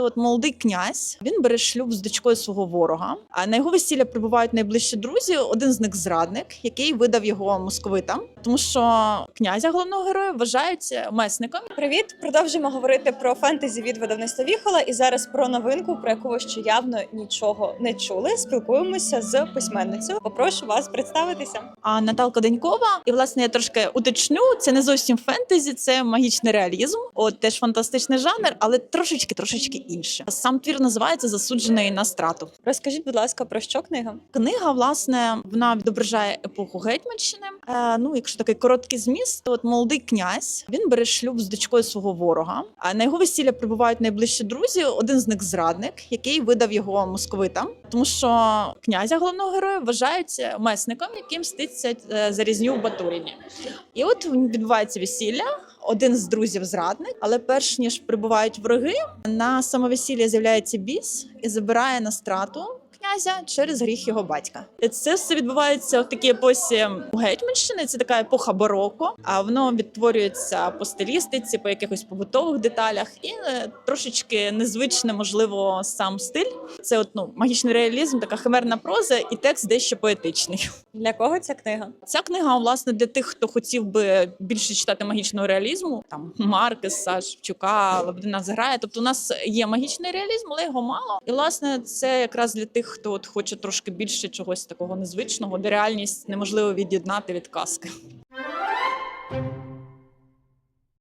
От молодий князь він бере шлюб з дочкою свого ворога. А на його весілля прибувають найближчі друзі. Один з них зрадник, який видав його московитам, тому що князя головного героя вважають месником. Привіт! Продовжуємо говорити про фентезі від видавництва Віхола. І зараз про новинку, про яку ви ще явно нічого не чули. Спілкуємося з письменницею. Попрошу вас представитися. А Наталка Денькова, і власне я трошки уточню. Це не зовсім фентезі, це магічний реалізм. От теж фантастичний жанр, але трошечки, трошечки інше. Сам твір називається Засуджений на страту. Розкажіть, будь ласка, про що книга? Книга, власне, вона відображає епоху Гетьманщини. Е, ну, якщо такий короткий зміст, то от молодий князь він бере шлюб з дочкою свого ворога. А на його весілля прибувають найближчі друзі. Один з них зрадник, який видав його московитам, тому що князя головного героя вважають месником, який мститься е, за різню в Батуріні. І от відбувається весілля. Один з друзів зрадник, але перш ніж прибувають вороги, на самовесілля з'являється біс і забирає на страту князя через гріх його батька. Це все відбувається в такій епосі Гетьманщини. Це така епоха бароко. А воно відтворюється по стилістиці, по якихось побутових деталях, і е, трошечки незвичне, можливо, сам стиль. Це от ну магічний реалізм, така химерна проза, і текст дещо поетичний. Для кого ця книга? Ця книга, власне, для тих, хто хотів би більше читати магічного реалізму, там Маркеса, Шевчука, Лебедина зграє. Тобто, у нас є магічний реалізм, але його мало. І власне це якраз для тих, хто от хоче трошки більше чогось такого незвичного, де реальність неможливо від'єднати від казки.